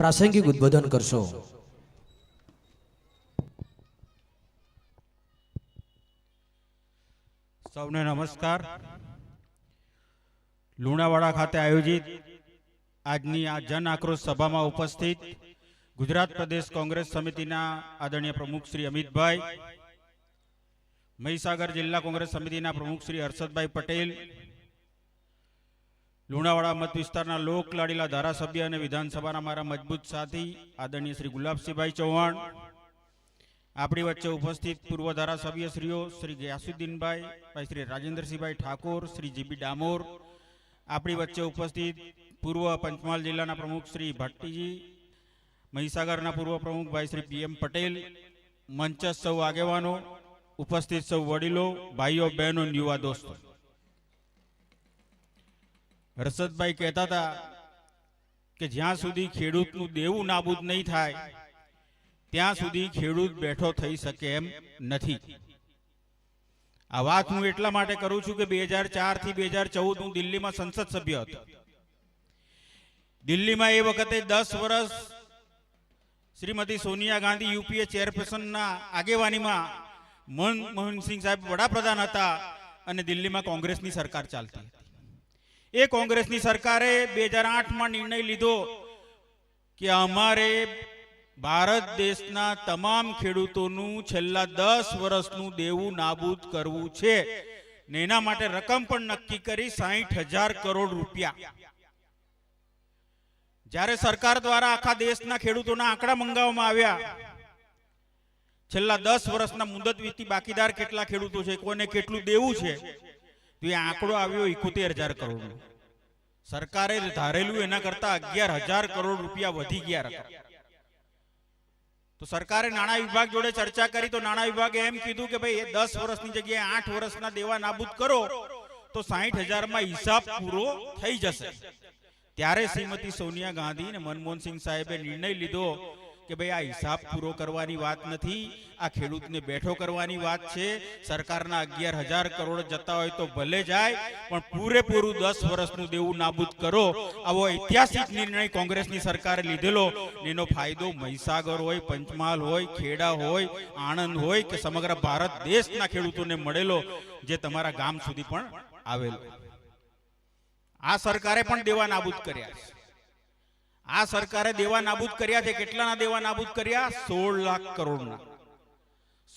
પ્રાસંગિક ઉદ્બોધન કરશો. સૌને નમસ્કાર. લુણાવાડા ખાતે આયોજિત આજની આ જન આક્રોશ સભામાં ઉપસ્થિત ગુજરાત પ્રદેશ કોંગ્રેસ સમિતિના આદરણીય પ્રમુખ શ્રી અમિતભાઈ, મહીસાગર જિલ્લા કોંગ્રેસ સમિતિના પ્રમુખ શ્રી હર્ષદભાઈ પટેલ લુણાવાડા મત વિસ્તારના લોક લાડીલા ધારાસભ્ય અને વિધાનસભાના મારા મજબૂત સાથી આદરણીય શ્રી ગુલાબસિંહભાઈ ચૌહાણ, આપણી વચ્ચે ઉપસ્થિત પૂર્વ ધારાસભ્ય શ્રીઓ શ્રી ગયાસુદ્દીનભાઈ, ભાઈ શ્રી રાજેન્દ્રસિંહભાઈ ઠાકોર, શ્રી જીબી ડામોર, આપણી વચ્ચે ઉપસ્થિત પૂર્વ પંચમહાલ જિલ્લાના પ્રમુખ શ્રી ભટ્ટીજી, મહીસાગરના પૂર્વ પ્રમુખ ભાઈ શ્રી પીએમ પટેલ મંચ સૌ આગેવાનો, ઉપસ્થિત સૌ વડીલો, ભાઈઓ, બહેનો, યુવા દોસ્તો. હર્ષદભાઈ કહેતા હતા કે જ્યાં સુધી ખેડૂતનું દેવું નાબૂદ નહીં થાય, ત્યાં સુધી ખેડૂત બેઠો થઈ શકે એમ નથી. આ વાત હું એટલા માટે કરું છું કે બે હજાર ચારથી બે હજાર ચૌદ હું દિલ્હીમાં સંસદ સભ્ય હતો. દિલ્હીમાં એ વખતે દસ વર્ષ શ્રીમતી સોનિયા ગાંધી યુપીએ ચેરપર્સનના આગેવાનીમાં મનમોહનસિંહ સાહેબ વડાપ્રધાન હતા અને દિલ્હીમાં કોંગ્રેસની સરકાર ચાલતી હતી. એ કોંગ્રેસની સરકારે બે હજાર આઠમાં નિર્ણય લીધો કે અમારે ભારત દેશના તમામ ખેડૂતોનું છેલ્લા દસ વર્ષનું દેવું નાબૂદ કરવું છે ને એના માટે રકમ પણ નક્કી કરી સાહીઠ હજાર કરોડ રૂપિયા. જ્યારે સરકાર દ્વારા આખા દેશના ખેડૂતોના આંકડા મંગાવવામાં આવ્યા, છેલ્લા દસ વર્ષના મુદત વીતી બાકીદાર કેટલા ખેડૂતો છે, કોને કેટલું દેવું છે તો એ આંકડો આવ્યો ઇકોતેર હજાર કરોડ સરકારે ધારેલું એના કરતા અગિયાર હજાર કરોડ રૂપિયા વધી ગયા તો સરકારે નાણાં વિભાગ જોડે ચર્ચા કરી, તો નાણાં વિભાગે એમ કીધું કે ભાઈ દસ વર્ષની જગ્યાએ આઠ વર્ષના દેવા નાબૂદ કરો, તો સાહીઠ હજારમાં હિસાબ પૂરો થઈ જશે. ત્યારે શ્રીમતી સોનિયા ગાંધી અને મનમોહનસિંહ સાહેબે નિર્ણય લીધો કે ભાઈ આ હિસાબ પૂરો કરવાની વાત નથી, આ ખેડૂતને બેઠો કરવાની વાત છે, સરકારના અગિયાર કરોડ જતા હોય તો ભલે જાય, પણ પૂરેપૂરું દસ વર્ષનું દેવું નાબૂદ કરો. આવો ઐતિહાસિક નિર્ણય કોંગ્રેસની સરકારે લીધેલો. એનો ફાયદો મહીસાગર હોય, પંચમહાલ હોય, ખેડા હોય, આણંદ હોય કે સમગ્ર ભારત દેશના ખેડૂતોને મળેલો, જે તમારા ગામ સુધી પણ આવેલો. આ સરકારે પણ દેવા નાબૂદ કર્યા છે. આ સરકારે દેવા નાબૂદ કર્યા છે. કેટલાના દેવા નાબૂદ કર્યા? સોળ લાખ કરોડના.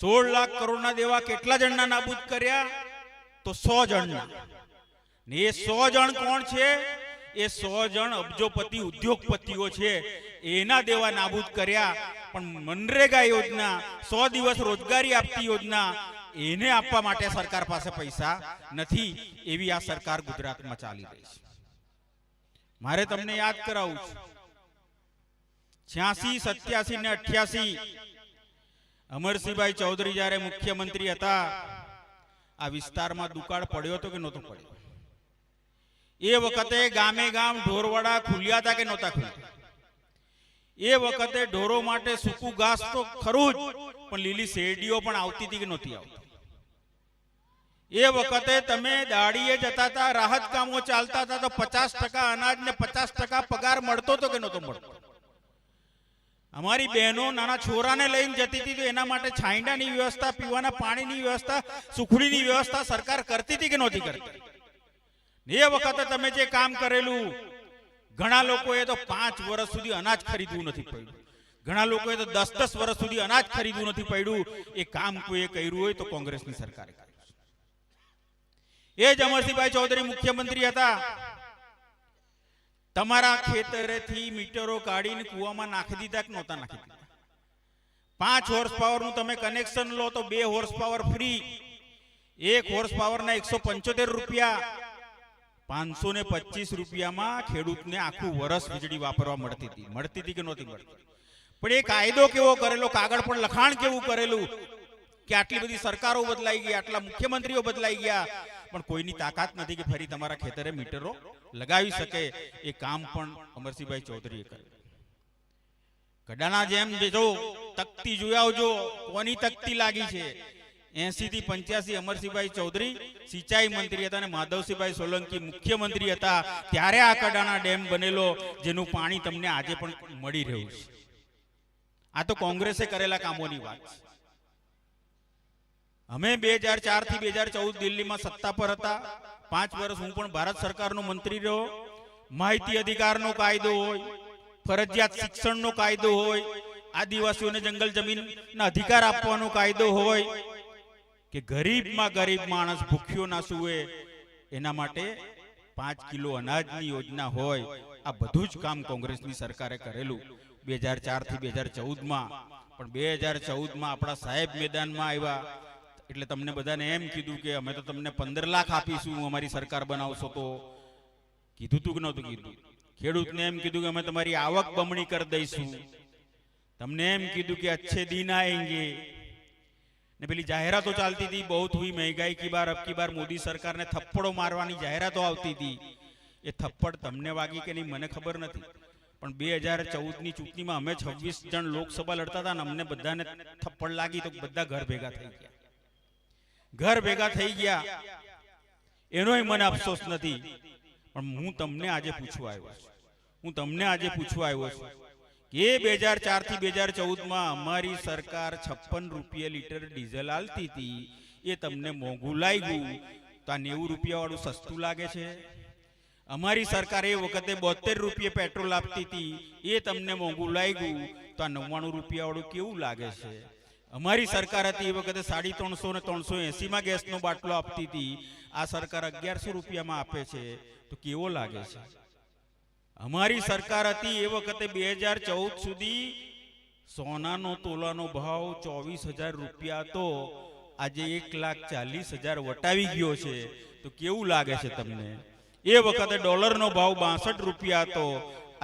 સોળ લાખ કરોડના દેવા કેટલા જણના નાબૂદ કર્યા? તો સો જણના. ને એ સો જણ કોણ છે? એ સો જણ અબજોપતિ, ઉદ્યોગપતિઓ છે. એના દેવા નાબૂદ કર્યા. પણ મનરેગા યોજના, સો દિવસ રોજગારી આપતી યોજના, એને આપવા માટે સરકાર પાસે પૈસા નથી. એવી આ સરકાર ગુજરાતમાં ચાલી રહી છે. મારે તમને યાદ કરાવું છું. છ્યાસી, સત્યાસી ને અઠ્યાસી. અમરસિંહભાઈ ચૌધરી જ્યારે મુખ્યમંત્રી હતા, આ વિસ્તારમાં દુકાળ પડ્યો હતો કે નહોતો પડ્યો? એ વખતે ગામે ગામ ઢોરવાડા ખુલ્યા હતા કે નહોતા ખુલ્યા? એ વખતે ઢોરો માટે સૂકું ઘાસ તો ખરું જ, પણ લીલી શેરડીઓ પણ આવતી હતી કે નહોતી આવતી? એ વખતે તમે દાડીએ જતા હતા, રાહત કામો ચાલતા હતા, તો પચાસ ટકા અનાજ ને પચાસ ટકા પગાર મળતો તો કે નહોતો મળતો? અમારી બહેનો નાના છોરાને લઈને જતી હતી તો એના માટે છાંયડાની વ્યવસ્થા પીવાના પાણીની વ્યવસ્થા સુખડીની વ્યવસ્થા સરકાર કરતી હતી કે નહોતી કરતી એ વખતે તમે જે કામ કરેલું ઘણા લોકોએ તો પાંચ વર્ષ સુધી અનાજ ખરીદવું નથી પડ્યું. ઘણા લોકોએ તો દસ દસ વર્ષ સુધી અનાજ ખરીદવું નથી પડ્યું. એ કામ કોઈએ કર્યું હોય તો કોંગ્રેસની સરકારે કર્યું. એ જ અમરસિંહભાઈ ચૌધરી મુખ્યમંત્રી હતા. તમારા ખેતરેથી મીટરો કાઢીને કૂવામાં નાખી દીધા કે નહોતા નાખી દીધા? પાંચ હોર્સ પાવરનું તમે કનેક્શન લો તો બે હોર્સ પાવર ફ્રી એક હોર્સ પાવરના એકસો પંચોતેર રૂપિયા. પાંચસો ને પચીસ રૂપિયામાં ખેડૂતને આખું વર્ષ વીજળી વાપરવા મળતી હતી. મળતી હતી કે નહોતી મળતી? પણ એ કાયદો કેવો કરેલો? કાગળ પણ લખાણ કેવું કરેલું? કે આટલી બધી સરકારો બદલાઈ ગઈ આટલા મુખ્યમંત્રીઓ બદલાઈ ગયા. પણ કોઈની તાકાત નથી કે ફરી તમારા ખેતરે મીટરો લગાવી શકે એ કામ પણ અમરસિંહભાઈ ચૌધરીએ કર્યું. ગડાના જેમ જો તકતી જોયા આવજો, કોની તકતી લાગી છે? એસી થી પંચ્યાસી અમરસિંહભાઈ ચૌધરી સિંચાઈ મંત્રી હતા અને માધવસિંહભાઈ સોલંકી મુખ્યમંત્રી હતા. ત્યારે આ કડાણા ડેમ બનેલો, જેનું પાણી તમને આજે પણ મળી રહ્યું છે. આ તો કોંગ્રેસે કરેલા કામોની વાત છે. અમે બે હજાર ચારથી બે હજાર ચૌદ દિલ્હીમાં સત્તા પર હતા. પાંચ વર્ષ હું પણ ભારત સરકારનો મંત્રી રહ્યો. માહિતી અધિકારનો કાયદો હોય, ફરજિયાત શિક્ષણનો કાયદો હોય, આદિવાસીઓને જંગલ જમીનના અધિકાર આપવાનો કાયદો હોય કે ગરીબમાં ગરીબ માણસ ભૂખ્યો ના સુવે, એના માટે પાંચ કિલો અનાજની યોજના હોય. આ બધું જ કામ કોંગ્રેસની સરકારે કરેલું. બે હજાર ચારથી બે હજાર ચૌદમાં. પણ બે હજાર ચૌદમાં આપણા સાહેબ મેદાનમાં આવ્યા. એટલે તમને બધાને એમ કીધું કે અમે તો તમને પંદર લાખ આપીશું, અમારી સરકાર બનાવશો તો. કીધું તું કે નહોતું કીધું? ખેડૂતને એમ કીધું કે અમે તમારી આવક બમણી કરી દઈશું. તમને એમ કીધું કે અચ્છે દિન આએંગે ને પેલી જાહેરાતો ચાલતી હતી, બહુ હુઈ મહેંગાઈ કી બાર, અબકી બાર મોદી સરકારને થપ્પડો મારવાની જાહેરાતો આવતી હતી. એ થપ્પડ તમને વાગી કે નહીં, મને ખબર નથી. પણ બે હજાર ચૌદની ચૂંટણીમાં અમે છવ્વીસ જણ લોકસભા લડતા હતા ને અમને બધાને થપ્પડ લાગી તો બધા ઘર ભેગા થઈ ગયા. ઘર ભેગા થઈ ગયા. એનોય મને અફસોસ નથી. પણ હું તમને આજે પૂછવા આવ્યો છું. હું તમને આજે પૂછવા આવ્યો છું કે બે હજાર ચારથી બે હજાર ચૌદમાં અમારી સરકાર છપ્પન રૂપિયા લીટર ડીઝલ આલતી હતી. એ તમને મોંઘું લાગ્યું. તો આ નેવું રૂપિયા વાળું સસ્તું લાગે છે? અમારી સરકાર એ વખતે બોતેર રૂપિયા પેટ્રોલ આપતી હતી. એ તમને મોંઘું લાગ્યું. તો આ નવ્વાણું રૂપિયા વાળું કેવું લાગે છે? અમારી સરકાર હતી એ વખતે સાડી ત્રણસો ને ત્રણસો એસીમાં ગેસનો બાટલો આપતી હતી. આ સરકાર અગિયારસો રૂપિયામાં આપે છે. તો કેવો લાગે છે? અમારી સરકાર હતી એ વખતે બે હજાર ચૌદ સુધી સોનાનો તોલાનો ભાવ ચોવીસ હજાર રૂપિયા તો આજે એક લાખ ચાલીસ હજાર વટાવી ગયો છે. તો કેવું લાગે છે તમને? એ વખતે ડોલરનો ભાવ બાસઠ રૂપિયા હતો.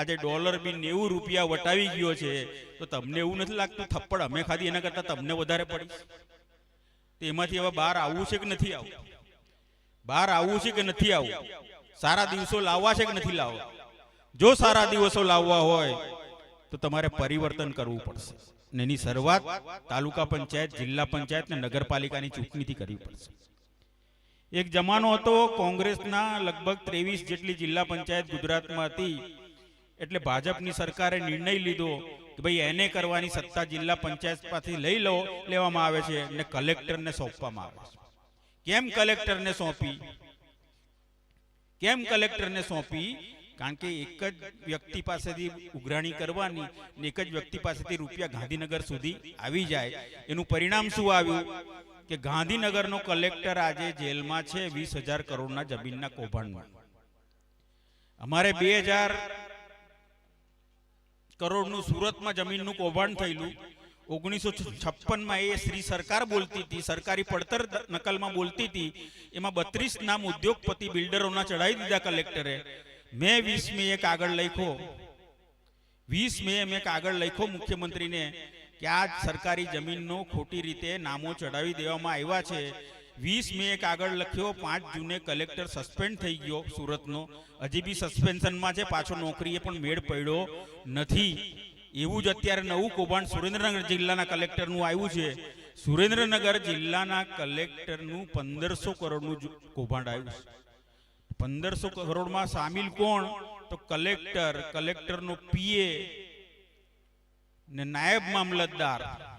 આજે ડોલર બી નેવું રૂપિયા વટાવી ગયો છે, તો તમને એવું નથી લાગતું થપ્પડ અમે ખાધી એના કરતા તમને વધારે પડી? તો એમાંથી હવે બહાર આવવું છે કે નથી આવવું? બહાર આવવું છે કે નથી આવવું? સારા દિવસો લાવવા છે કે નથી લાવવા? જો સારા દિવસો લાવવા હોય, તો તમારે પરિવર્તન કરવું પડશે. ને એની શરૂઆત તાલુકા પંચાયત, જિલ્લા પંચાયત ને નગરપાલિકાની ચૂંટણીથી કરવી પડશે. એક જમાનો હતો કોંગ્રેસના લગભગ ત્રેવીસ જેટલી જિલ્લા પંચાયત ગુજરાતમાં હતી. એટલે ભાજપની સરકારે નિર્ણય લીધો કે ભાઈ એને કરવાની સત્તા જિલ્લા પંચાયત પાસેથી લઈ લો લેવામાં આવે છે અને કલેક્ટરને સોંપવામાં આવે છે. કેમ કલેક્ટરને સોંપી? કેમ કલેક્ટરને સોંપી? કારણ કે એક જ વ્યક્તિ પાસેથી ઉઘરાણી કરવાની ને એક જ વ્યક્તિ પાસેથી રૂપિયા ગાંધીનગર સુધી આવી જાય. એનું પરિણામ શું આવ્યું? કે ગાંધીનગરનો કલેક્ટર આજે જેલમાં છે વીસ હજાર કરોડના જમીનના કૌભાંડમાં. અમારે બે હજાર કરોડનું સુરતમાં જમીનનું કૌભાંડ થયેલું. ઓગણીસો છપ્પનમાં એ શ્રી સરકાર બોલતી હતી, સરકારી પડતર નકલમાં બોલતી હતી. એમાં બત્રીસ નામ ઉદ્યોગપતિ બિલ્ડરોના ચડાવી દીધા કલેક્ટરે. મેં વીસ મે એ કાગળ લખ્યો. વીસ મે મેં કાગળ લખ્યો મુખ્યમંત્રીને કે આ સરકારી જમીનનો ખોટી રીતે નામો ચડાવી દેવામાં આવ્યા છે. વીસ મે આગળ લખ્યો, પાંચ જૂને કલેક્ટર સસ્પેન્ડ થઈ ગયો સુરતનો. હજી બી સસ્પેન્શનમાં છે, પાછો નોકરીએ પણ મેળ પડ્યો નથી. એવું જ અત્યારે નવું કૌભાંડ સુરેન્દ્રનગર જિલ્લાના કલેક્ટરનું આવ્યું છે. સુરેન્દ્રનગર જિલ્લાના કલેક્ટરનું પંદરસો કરોડનું કૌભાંડ આવ્યું છે. પંદરસો કરોડમાં સામેલ કોણ? તો કલેક્ટર કલેક્ટરનો પીએ ને નાયબ મામલતદાર.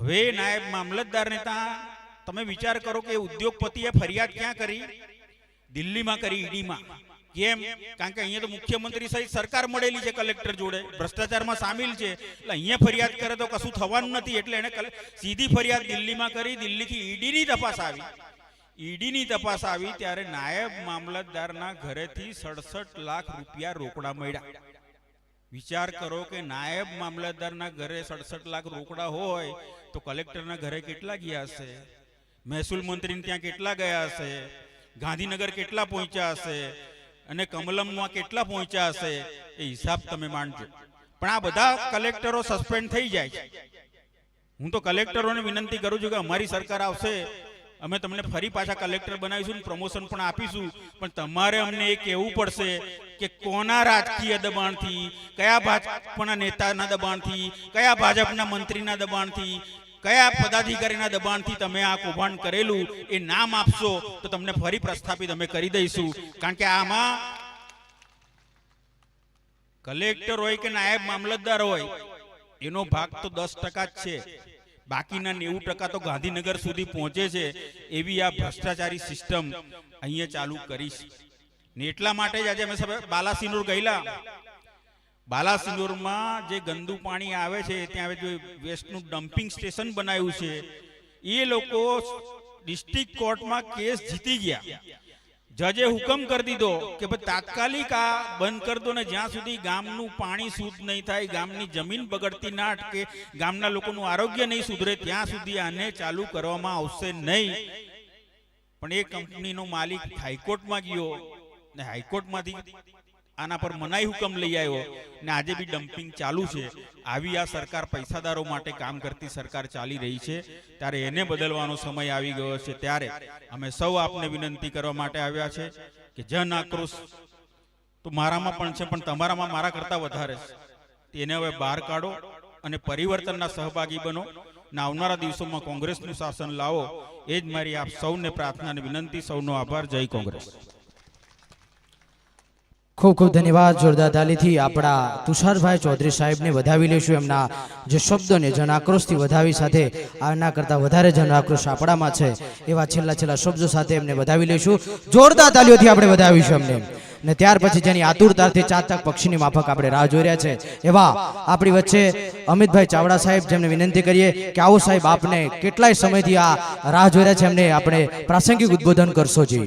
હવે નાયબ મામલતદારને ત્યાં તમે વિચાર કરો કે ઉદ્યોગપતિએ ફરિયાદ ક્યાં કરી? દિલ્હીમાં કરી, ઈડીમાં. કેમ? કારણ કે અહીંયા તો મુખ્યમંત્રી સહિત સરકાર મળેલી છે કલેક્ટર જોડે. ભ્રષ્ટાચારમાં સામેલ છે. એટલે અહીંયા ફરિયાદ કરે તો કશું થવાનું નથી. એટલે એને સીધી ફરિયાદ દિલ્હીમાં કરી, દિલ્હીથી ઈડીની તપાસ આવી. ઈડીની તપાસ આવી ત્યારે નાયબ મામલતદારના ઘરેથી સડસઠ લાખ રૂપિયા રોકડા મળ્યા. વિચાર કરો કે નાયબ મામલતદારના ઘરે સડસઠ લાખ રોકડા હોય તો કલેક્ટરના ઘરે કેટલા ગયા હશે? મહેસૂલ મંત્રીને ત્યાં કેટલા ગયા હશે? ગાંધીનગર કેટલા પહોંચ્યા હશે? અને કમલમમાં કેટલા પહોંચ્યા હશે? એ હિસાબ તમે માંડજો પણ આ બધા કલેક્ટરો સસ્પેન્ડ થઈ જાય છે. હું તો કલેક્ટરોને વિનંતી કરું છું કે અમારી સરકાર આવશે અમે તમને ફરી પાછા કલેક્ટર બનાવીશું પ્રમોશન પણ આપીશું. પણ તમારે અમને એ કહેવું પડશે કે કોના રાજકીય દબાણથી, કયા ભાજપના નેતાના દબાણથી, કયા ભાજપના મંત્રીના દબાણથી, કયા પદાધિકારીના દબાણથી તમે આ કૌભાંડ કરેલું, એ નામ આપશો તો તમને ફરી પ્રસ્થાપિત અમે કરી દઈશું. કારણ કે આમાં કલેક્ટર હોય કે નાયબ મામલતદાર હોય, એનો ભાગ તો દસ ટકા જ છે. બાકીના નેવું ટકા તો ગાંધીનગર સુધી પહોંચે છે એવી આ ભ્રષ્ટાચારી સિસ્ટમ અહીંયા ચાલુ કરીશ. ને એટલા માટે જ આજે અમે બાલાસિનોર ગયેલા. બાલાસિનોરમાં જે ગંદુ પાણી આવે છે, ત્યાં હવે જો વેસ્ટનું ડમ્પિંગ સ્ટેશન બનાવ્યું છે, એ લોકો ડિસ્ટ્રિક્ટ કોર્ટમાં કેસ જીતી ગયા. જજે હુકમ કરી દીધો કે ભાઈ તાત્કાલિક આ બંધ કરી દો ને જ્યાં સુધી ગામનું પાણી શુદ્ધ નહીં થાય, ગામની જમીન બગડતી ના અટકે, ગામના લોકોનું આરોગ્ય નહીં સુધરે, ત્યાં સુધી આને ચાલુ કરવામાં આવશે નહીં. પણ એ કંપનીનો માલિક હાઈકોર્ટમાં ગયો ને હાઈકોર્ટમાંથી આના પર મનાઈ હુકમ લઈ આવ્યો ને આજે બી ડમ્પિંગ ચાલુ છે. આવી આ સરકાર પૈસાદારો માટે કામ કરતી સરકાર ચાલી રહી છે. ત્યારે એને બદલવાનો સમય આવી ગયો છે. ત્યારે અમે સૌ આપને વિનંતી કરવા માટે આવ્યા છે કે જન આક્રોશ તો મારામાં પણ છે, પણ તમારામાં મારા કરતા વધારે છે. તેને હવે બહાર કાઢો અને પરિવર્તનના સહભાગી બનો ને આવનારા દિવસોમાં કોંગ્રેસનું શાસન લાવો. એ જ મારી આપ સૌને પ્રાર્થના અને વિનંતી. સૌનો આભાર. જય કોંગ્રેસ. ખૂબ ખૂબ ધન્યવાદ જોરદાર તાલીથી આપણા તુષારભાઈ ચૌધરી સાહેબને વધાવી લઈશું એમના જે શબ્દોને જન આક્રોશથી વધાવી સાથે આના કરતાં વધારે જન આક્રોશ આપણામાં છે. એવા છેલ્લા છેલ્લા શબ્દો સાથે એમને વધાવી લઈશું. જોરદાર તાલીઓથી આપણે વધાવીશું એમને. ને ત્યાર પછી જેની આતુરતાથી ચાતક પક્ષીની માફક આપણે રાહ જોઈ રહ્યા છે. એવા આપણી વચ્ચે અમિતભાઈ ચાવડા સાહેબ જેમને વિનંતી કરીએ કે આવો સાહેબ આપને કેટલાય સમયથી આ રાહ જોઈ રહ્યા છે એમને આપણે પ્રાસંગિક ઉદ્બોધન કરશો જી.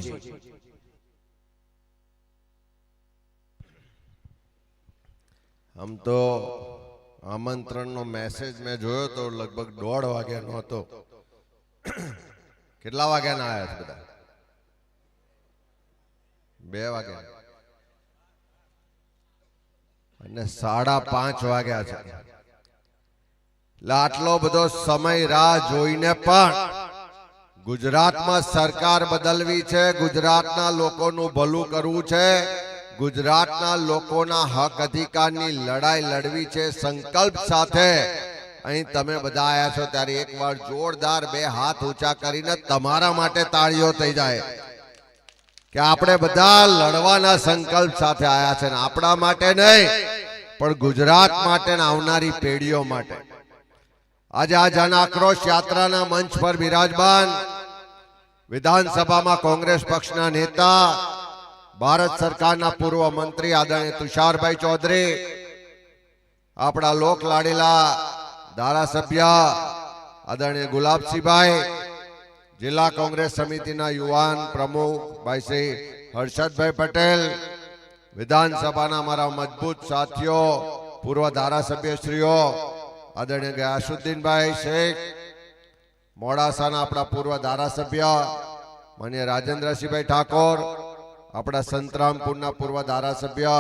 આમ તો આમંત્રણનો મેસેજ મેં જોયો તો લગભગ દોઢ વાગ્યાનો હતો. કેટલા વાગ્યાના આવ્યા છે બધા? બે વાગ્યા. અને સાડા પાંચ વાગ્યા છે. એટલે આટલો બધો સમય રાહ જોઈને પણ ગુજરાતમાં સરકાર બદલવી છે, ગુજરાતના લોકોનું ભલું કરવું છે ગુજરાતના લોકોના હક અધિકારની લડાઈ લડવી છે સંકલ્પ સાથે. અહીં તમે બધા આયા છો ત્યારે એકવાર જોરદાર બે હાથ ઊંચા કરીને તમારા માટે તાળીઓ થઈ જાય. કે આપણે બધા લડવાના સંકલ્પ સાથે આવ્યા છે ને આપણા માટે નહીં, પણ ગુજરાત માટે આવનારી પેઢીઓ માટે. આજે આ જન આક્રોશ યાત્રાના મંચ પર બિરાજમાન વિધાનસભામાં કોંગ્રેસ પક્ષના નેતા ભારત સરકારના પૂર્વ મંત્રી આદરણીય તુષારભાઈ ચૌધરી, આપણા લોક લાડેલા ધારાસભ્ય આદરણીય ગુલાબસિંહભાઈ, જિલ્લા કોંગ્રેસ સમિતિના યુવાન પ્રમુખ ભાઈ શ્રી હર્ષદભાઈ પટેલ, વિધાનસભાના મારા મજબૂત સાથીઓ, પૂર્વ ધારાસભ્યશ્રીઓ, આદરણીય ગયાસુદ્દીનભાઈ શેખ, મોડાસાના આપણા પૂર્વ ધારાસભ્ય, માન્ય રાજેન્દ્રસિંહભાઈ ઠાકોર આપણા સંતરામપુરના પૂર્વ ધારાસભ્ય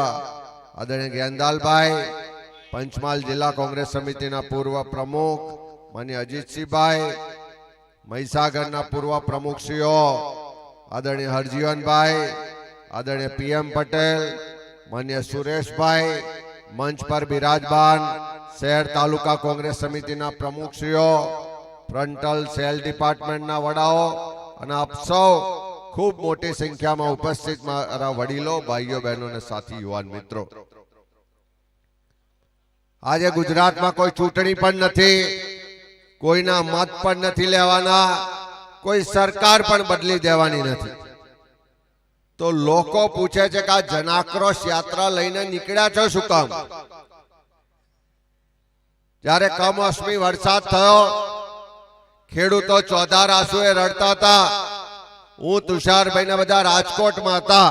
આદરણીય જ્ઞાનદાલભાઈ પંચમહાલ જિલ્લા કોંગ્રેસ સમિતિના પૂર્વ પ્રમુખ માન્ય અજીતસિંહભાઈ, મહીસાગરના પૂર્વ પ્રમુખશ્રીઓ, આદરણીય હરજીવનભાઈ, આદરણીય પીએમ પટેલ, માન્ય સુરેશભાઈ, મંચ પર બિરાજમાન શહેર તાલુકા કોંગ્રેસ સમિતિના પ્રમુખશ્રીઓ, ફ્રન્ટલ સેલ ડિપાર્ટમેન્ટના વડાઓ અને આપ સૌ ખૂબ મોટી સંખ્યામાં ઉપસ્થિત મારા વડીલો, ભાઈઓ બહેનો અને સાથી, યુવાન મિત્રો. આજે ગુજરાતમાં કોઈ ચૂંટણી પણ નથી, કોઈના મત પણ નથી લેવાના, કોઈ સરકાર પણ બદલી દેવાની નથી. તો લોકો પૂછે છે કે આ જનાક્રોશ યાત્રા લઈને નીકળ્યા છો શું કામ? જ્યારે કમોસમી વરસાદ થયો, ખેડૂતો ચોધાર આંસુએ રડતા હતા હું તુષારભાઈ ના બધા રાજકોટમાં હતા.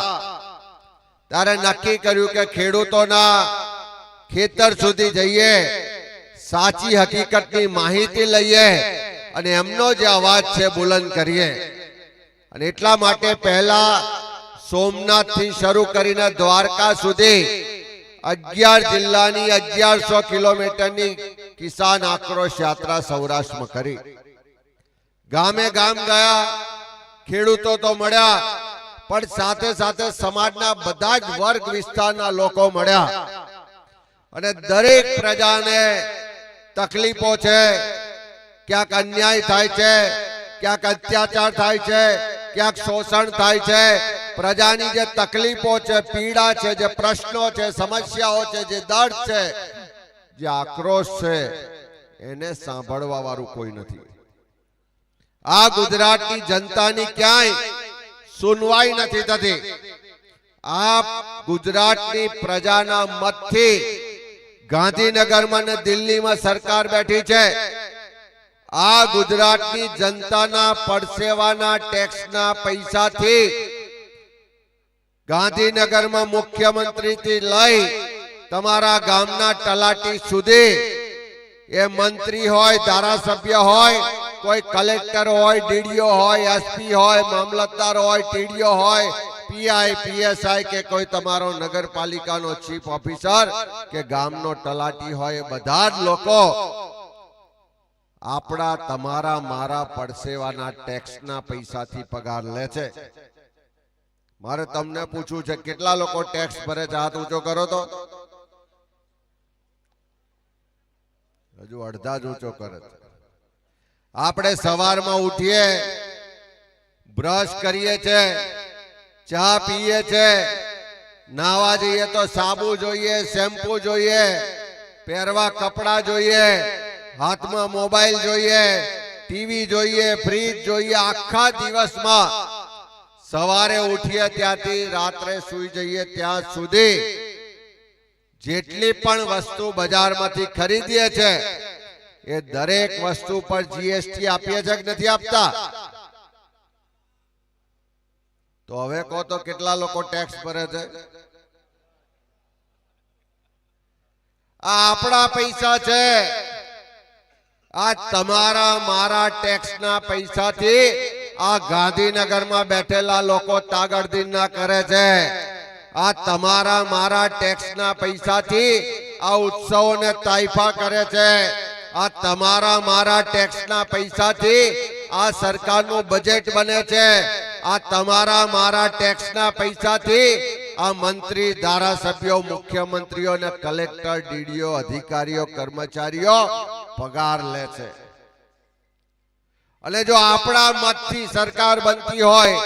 ત્યારે નક્કી કર્યું કે ખેડૂતોના ખેતર સુધી જઈએ, સાચી હકીકતની માહિતી લઈએ અને એમનો જે અવાજ છે બુલંદ કરીએ. અને એટલા માટે પહેલા સોમનાથથી શરૂ કરીને દ્વારકા સુધી અગિયાર જિલ્લાની અગિયારસો કિલોમીટરની કિસાન આક્રોશ યાત્રા સૌરાષ્ટ્રમાં કરી. ગામે ગામ ગયા ખેડૂતો તો મળ્યા, પણ સાથે સાથે સમાજના બધા જ વર્ગ વિસ્તારના લોકો મળ્યા. અને દરેક પ્રજાને તકલીફો છે, ક્યાંક અન્યાય થાય છે, ક્યાંક અત્યાચાર થાય છે, ક્યાંક શોષણ થાય છે. પ્રજાની જે તકલીફો છે, પીડા છે, જે પ્રશ્નો છે, સમસ્યાઓ છે, જે દર્દ છે, જે આક્રોશ છે, એને સાંભળવા વાળું કોઈ નથી. આ ગુજરાતની જનતાની ક્યાંય સુનવાઈ નથી થતી. આ ગુજરાતની પ્રજાના મતથી ગાંધીનગરમાં ને દિલ્હીમાં સરકાર બેઠી છે. આ ગુજરાતની જનતાના પડસેવાના ટેક્સના પૈસાથી ગાંધીનગરમાં મુખ્યમંત્રીથી લઈ તમારા ગામના તલાટી સુધી એ મંત્રી હોય, ધારાસભ્ય હોય કોઈ કલેક્ટર હોય ડીડીઓ હોય એસપી હોય, મામલતદાર હોય ટીડીઓ હોય પીઆઈ પીએસઆઈ કે કોઈ તમારો નગરપાલિકાનો ચીફ ઓફિસર કે ગામનો તલાટી હોય બધા જ લોકો આપણા તમારા મારા પડસેવાના ટેક્સના પૈસાથી પગાર લે છે. મારે તમને પૂછવું છે, કેટલા લોકો ટેક્સ ભરે છે? હાથ ઊંચો કરો તો. હજુ અડધા જ ઊંચો કરે છે. આપણે સવારમાં ઉઠીએ બ્રશ કરીએ છે ચા પીએ છે નાવા જઈએ તો સાબુ જોઈએ શેમ્પુ જોઈએ પહેરવા કપડા જોઈએ હાથમાં મોબાઈલ જોઈએ ટીવી જોઈએ ફ્રીજ જોઈએ આખા દિવસમાં. સવારે ઉઠીએ ત્યાંથી રાત્રે સુઈ જઈએ ત્યાં સુધી. જેટલી પણ વસ્તુ બજારમાંથી ખરીદીએ છે એ દરેક વસ્તુ પર જીએસટી આપીએ છે કે નથી આપતા? તો હવે કહો તો કેટલા લોકો ટેક્સ ભરે છે? આ આપણા પૈસા છે. આ તમારા, મારા ટેક્સના પૈસાથી આ ગાંધીનગરમાં બેઠેલા લોકો તાગડદી ના કરે છે. આ તમારા, મારા ટેક્સના પૈસાથી આ ઉત્સવોને તાઇફા કરે છે. આ તમારા મારા ટેક્સના પૈસાથી આ સરકારનું બજેટ બને છે. આ તમારા મારા ટેક્સના પૈસાથી આ મંત્રી, ધારાસભ્યો, મુખ્યમંત્રીઓ અને કલેક્ટર ડીડીઓ, અધિકારીઓ, કર્મચારીઓ પગાર લે છે. અને જો આપણા મતથી સરકાર બનતી હોય,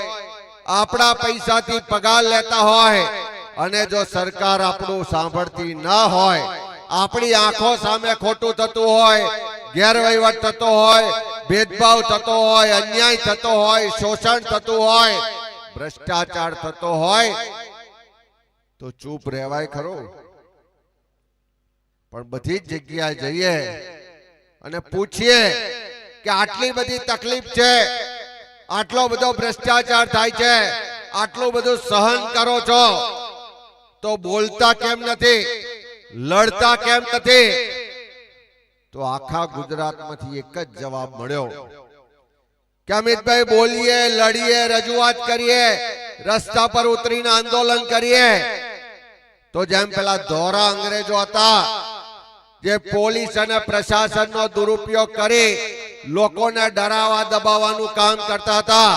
આપણા પૈસાથી પગાર લેતા હોય અને જો સરકાર આપણું સાંભળતી ન હોય આપણી આંખો સામે ખોટું થતું હોય, ગેરવહીવટ થતો હોય, ભેદભાવ થતો હોય, અન્યાય થતો હોય, શોષણ થતું હોય, ભ્રષ્ટાચાર થતો હોય, તો ચૂપ રહેવાય ખરું. પણ બધી જ જગ્યાએ જઈએ અને પૂછીએ કે આટલી બધી તકલીફ છે, આટલો બધો ભ્રષ્ટાચાર થાય છે, આટલું બધું સહન કરો છો, તો બોલતા કેમ નથી? લડતા કેમ નથી? તો આખા ગુજરાતમાંથી એક જ જવાબ મળ્યો. કે અમિતભાઈ બોલીએ, લડીએ, રજૂઆત કરીએ, રસ્તા પર ઉતરીને આંદોલન કરીએ. તો જેમ પેલા ધોરા અંગ્રેજો હતા, જે પોલીસ અને પ્રશાસનનો દુરુપયોગ કરી લોકોને ડરાવા દબાવવાનું કામ કરતા હતા,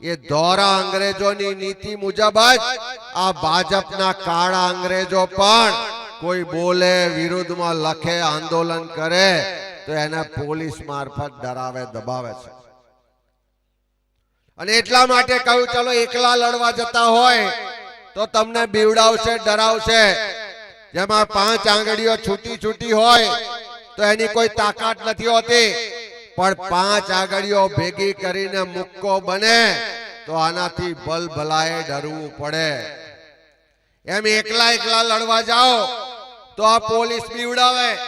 એ ધોરા અંગ્રેજોની નીતિ મુજબ જ આ ભાજપના કાળા અંગ્રેજો પણ કોઈ બોલે, વિરુદ્ધમાં લખે, આંદોલન કરે, તો એને પોલીસ મારફત ડરાવે, દબાવે છે. અને એટલા માટે કહ્યું, ચલો, એકલા લડવા જતા હોય, તો તમને બીવડાવશે, ડરાવશે. જેમાં પાંચ આંગળીઓ છૂટી છૂટી હોય, તો એની કોઈ તાકાત નથી હોતી. પણ પાંચ આંગળીઓ ભેગી કરીને મુક્કો બને, તો આનાથી ભલ ભલાએ ડરવું પડે. એમ એકલા એકલા લડવા જાઓ તો આ પોલીસ બીવડાવે.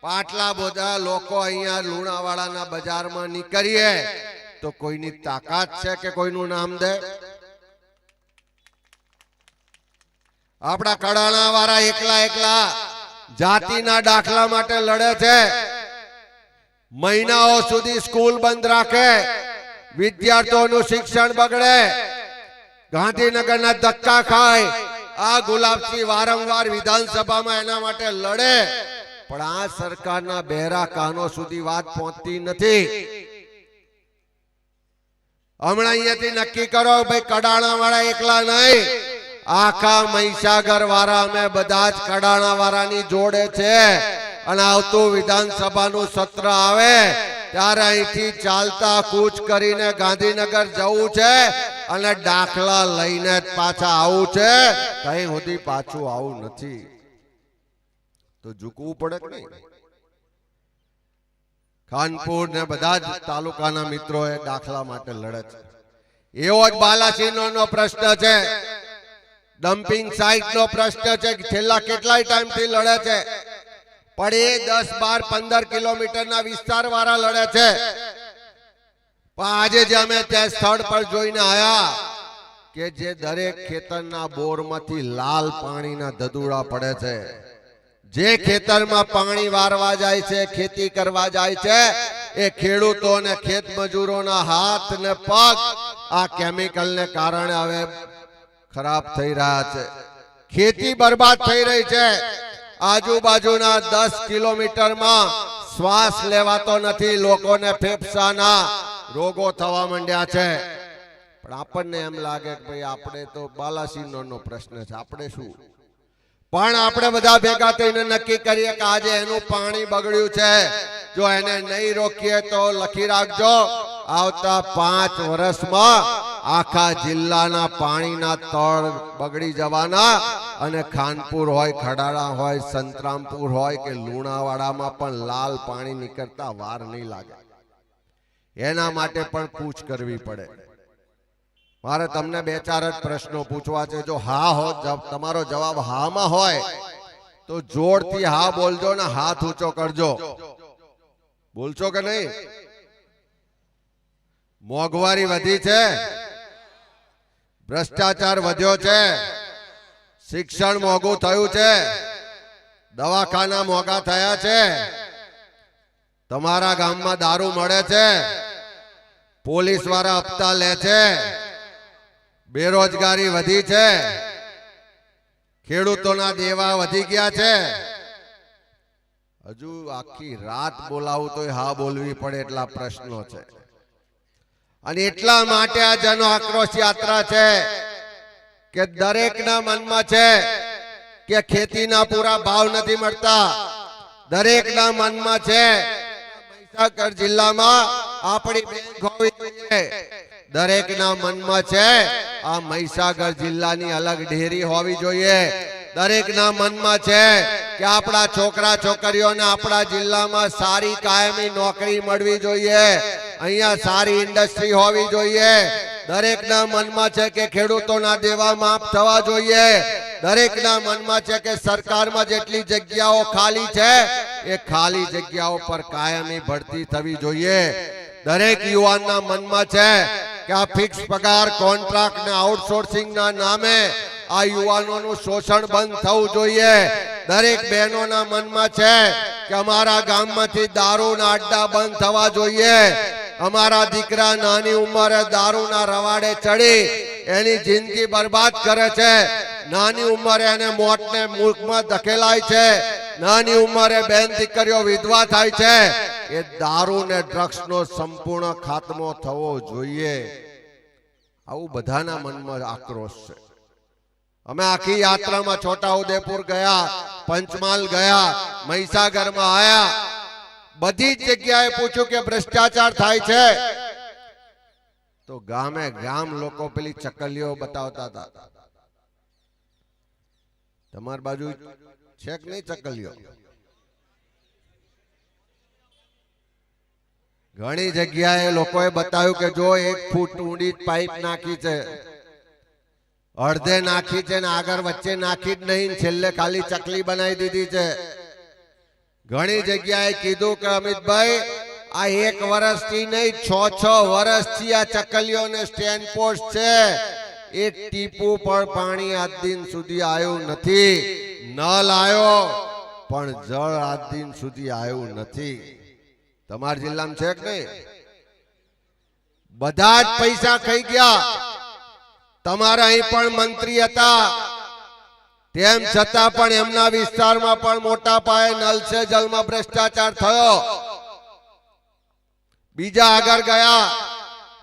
પાટલા બધા લોકો અહીંયા લુણાવાડાના બજારમાં નીકળીએ. તો કોઈની તાકાત છે કે કોઈનું નામ દે? આપણા કડાણા વાળા એકલા એકલા જાતિના દાખલા માટે લડે છે. મહિનાઓ સુધી સ્કૂલ બંધ રાખે. વિદ્યાર્થીઓનું શિક્ષણ બગડે. ગાંધીનગરના ધક્કા ખાય. આ ગુલાબસિંહ વારંવાર વિધાનસભામાં એના માટે લડે. પણ આ સરકારના બહેરા કાનો સુધી વાત પહોંચતી નથી. હમણાં અહીંયાથી નક્કી કરો ભાઈ કડાણા વાળા એકલા નહીં. આખા મહીસાગર વાળા અમે બધા જ કડાણા વાળાની જોડે છે. અને આવતું વિધાનસભાનું સત્ર આવે. ત્યારે અહીંથી ચાલતા કૂચ કરીને ગાંધીનગર જવું છે અને દાખલા લઈને પાછા આવું છે. કઈ સુધી પાછું આવું નથી. તો ઝૂકવું પડે કે નહીં? ખાનપુર ને બધા જ તાલુકાના મિત્રો એ દાખલા માટે લડે છે. એવો જ બાલાસિંહનો પ્રશ્ન છે. ડમ્પિંગ સાઇટ નો પ્રશ્ન છે છેલ્લા કેટલાય ટાઈમથી લડે છે. પણ એ દસ બાર, પંદર કિલોમીટર ના વિસ્તાર વાળા લડે છે. પણ આજે જે અમે તે સ્થળ પર જોઈને આવ્યા કે જે દરેક ખેતરના બોરમાંથી લાલ પાણીના ધદુડા પડે છે. જે ખેતરમાં પાણી વારવા જાય છે, ખેતી કરવા જાય છે, એ ખેડૂતો ને ખેત મજૂરોના હાથ ને પગ આ કેમિકલ ને કારણે હવે ખરાબ થઈ રહ્યા છે. ખેતી બરબાદ થઈ રહી છે. આજુબાજુના દસ કિલોમીટરમાં શ્વાસ લેવાતો નથી, લોકોને ફેફસાના રોગો થવા માંડ્યા છે. પણ આપણને એમ લાગે કે ભાઈ આપણે તો બાલાસિનોનો પ્રશ્ન છે, આપણે શું? પણ આપણે બધા ભેગા થઈને નક્કી કરીએ કે આજે એનું પાણી બગડ્યું છે. જો એને નહીં રોકીએ તો લખી રાખજો. આવતા પાંચ વર્ષમાં આખા જિલ્લાના પાણીના તળ બગડી જવાના અને ખાનપુર હોય ખડાડા હોય, સંતરામપુર હોય કે લુણાવાડામાં પણ લાલ પાણી નીકળતા વાર નહીં લાગે. એના માટે પણ પૂછ કરવી પડે. મારે તમને બે ચાર જ પ્રશ્નો પૂછવા છે. જો હા હો તમારો જવાબ હામાં હોય, તો જોરથી હા બોલજો ને હાથ ઊંચો કરજો. બોલશો કે નહીં? મોંઘવારી વધી છે. ભ્રષ્ટાચાર વધ્યો છે. શિક્ષણ મોંઘું થયું છે. દવાખાના મોંઘા થયા છે. તમારા ગામમાં દારૂ મળે છે. પોલીસવાળા હપ્તા લે છે. બેરોજગારી વધી છે. ખેડૂતોના દેવા વધી ગયા છે. હજુ આખી રાત બોલાવું તો હા બોલવી પડે એટલા પ્રશ્નો છે. અને એટલા માટે આ જન આક્રોશ યાત્રા છે કે દરેકના મનમાં છે કે ખેતીના પૂરા ભાવ નથી મળતા. દરેકના મનમાં છે મહીસાગર જિલ્લામાં આપણી બેંક હોવી જોઈએ દરેકના મનમાં છે આ મહીસાગર જિલ્લાની અલગ ઢેરી હોવી જોઈએ. દરેકના મનમાં છે કે આપણા છોકરા છોકરીઓને આપણા જિલ્લામાં સારી કાયમી નોકરી મળવી જોઈએ. અહીંયા સારી ઇન્ડસ્ટ્રી હોવી જોઈએ. દરેકના મનમાં છે કે ખેડૂતોના દેવા માફ થવા જોઈએ. દરેકના મનમાં છે કે સરકારમાં જેટલી જગ્યાઓ ખાલી છે, એ ખાલી જગ્યાઓ પર કાયમી ભરતી થવી જોઈએ. દરેક યુવાનના મનમાં છે કે આ ફિક્સ પગાર કોન્ટ્રાક્ટ ને આઉટસોર્સિંગના નામે આ યુવાનોનું શોષણ બંધ થવું જોઈએ. દરેક બહેનોના મનમાં છે કે અમારા ગામમાંથી દારૂના અડ્ડા બંધ થવા જોઈએ. અમારા દીકરા નાની ઉંમરે દારૂના રવાડે ચડી એની જિંદગી બરબાદ કરે છે. નાની ઉંમરે એને મોતને મુખમાં ધકેલાય છે. નાની ઉંમરે બેન દીકરીઓ વિધવા થાય છે. એ દારૂ ને ડ્રગ્સનો સંપૂર્ણ ખાતમો થવો જોઈએ. આવું બધાના મનમાં આક્રોશ છે. અમે આખી યાત્રામાં છોટા ઉદેપુર ગયા પંચમહાલ ગયા મહીસાગરમાં આયા. બધી જ જગ્યાએ પૂછ્યું કે ભ્રષ્ટાચાર થાય છે. તો ગામે ગામ લોકો પેલી ચકલીઓ બતાવતા હતા. તમારી બાજુ છે કે નહીં ચકલીઓ? ઘણી જગ્યાએ લોકોએ બતાવ્યું કે જો એક ફૂટ ઊંડી પાઇપ નાખી છે અડધે નાખી છે ને આગળ વચ્ચે નાખી જ નહીં છેલ્લે ખાલી ચકલી બનાવી દીધી છે. ઘણી જગ્યાએ કીધું કે, અમિતભાઈ, આ એક વર્ષથી નહીં, છ છ વર્ષથી આ ચકલીઓને સ્ટેન્ડ પોસ્ટ છે. એક ટીપું પણ પાણી આજ દિન સુધી આવ્યું નથી. નલ આવ્યો પણ જળ આજ દિન સુધી આવ્યું નથી. તમારા જિલ્લામાં છે કે નહીં? બધા જ પૈસા ખાઈ ગયા. તમારા અહીં પણ મંત્રી હતા. તેમ છતાં પણ એમના વિસ્તારમાં પણ મોટા પાયે નલ જલમાં ભ્રષ્ટાચાર થયો. બીજા આગળ ગયા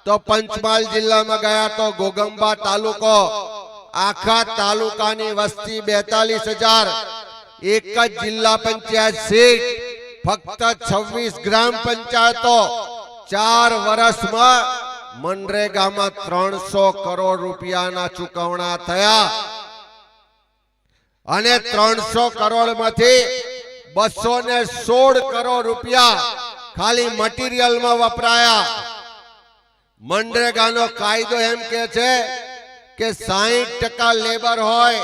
તો પંચમહાલ જિલ્લામાં ગયા તો ગોગંબા તાલુકો. આખા તાલુકાની વસ્તી બેતાલીસ હજાર. એક જ જિલ્લા પંચાયત સીટ, ફક્ત છવ્વીસ ગ્રામ પંચાયતો. ચાર વર્ષમાં મનરેગામાં ત્રણસો કરોડ રૂપિયાના ચુકવણા થયા. અને ત્રણસો કરોડમાંથી બસો ને સોળ કરોડ રૂપિયા ખાલી મટીરિયલમાં વપરાયા. મનરેગાનો કાયદો એમ કે છે કે સાહીઠ ટકા લેબર હોય